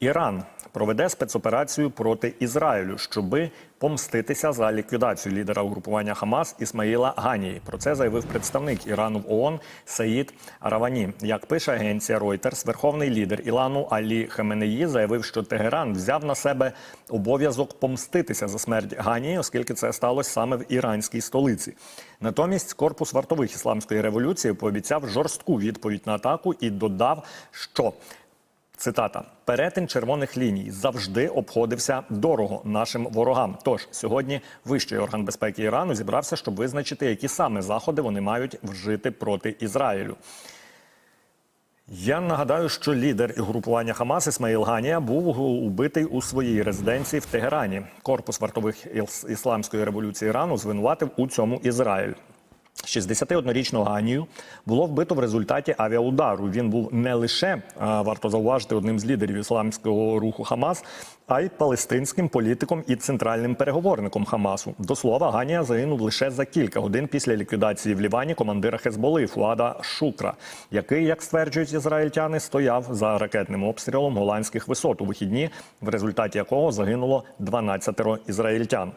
Іран проведе спецоперацію проти Ізраїлю, щоби помститися за ліквідацію лідера угрупування Хамас Ісмаїла Ганії. Про це заявив представник Ірану в ООН Саїд Аравані. Як пише агенція Reuters, верховний лідер Ілану Алі Хаменеї заявив, що Тегеран взяв на себе обов'язок помститися за смерть Ганії, оскільки це сталося саме в іранській столиці. Натомість корпус вартових ісламської революції пообіцяв жорстку відповідь на атаку і додав, що Цитата: перетин червоних ліній завжди обходився дорого нашим ворогам. Тож сьогодні вищий орган безпеки Ірану зібрався, щоб визначити, які саме заходи вони мають вжити проти Ізраїлю. Я нагадаю, що лідер групування Хамас Ісмаїл Ганія був убитий у своїй резиденції в Тегерані. Корпус вартових іс- ісламської революції Ірану звинуватив у цьому Ізраїль. 61-річного Ганію було вбито в результаті авіаудару. Він був не лише варто зауважити одним з лідерів ісламського руху Хамас, а й палестинським політиком і центральним переговорником Хамасу. До слова, Ганія загинув лише за кілька годин після ліквідації в Лівані командира Хезболи Фуада Шукра, який, як стверджують ізраїльтяни, стояв за ракетним обстрілом голландських висот у вихідні, в результаті якого загинуло 12 ізраїльтян.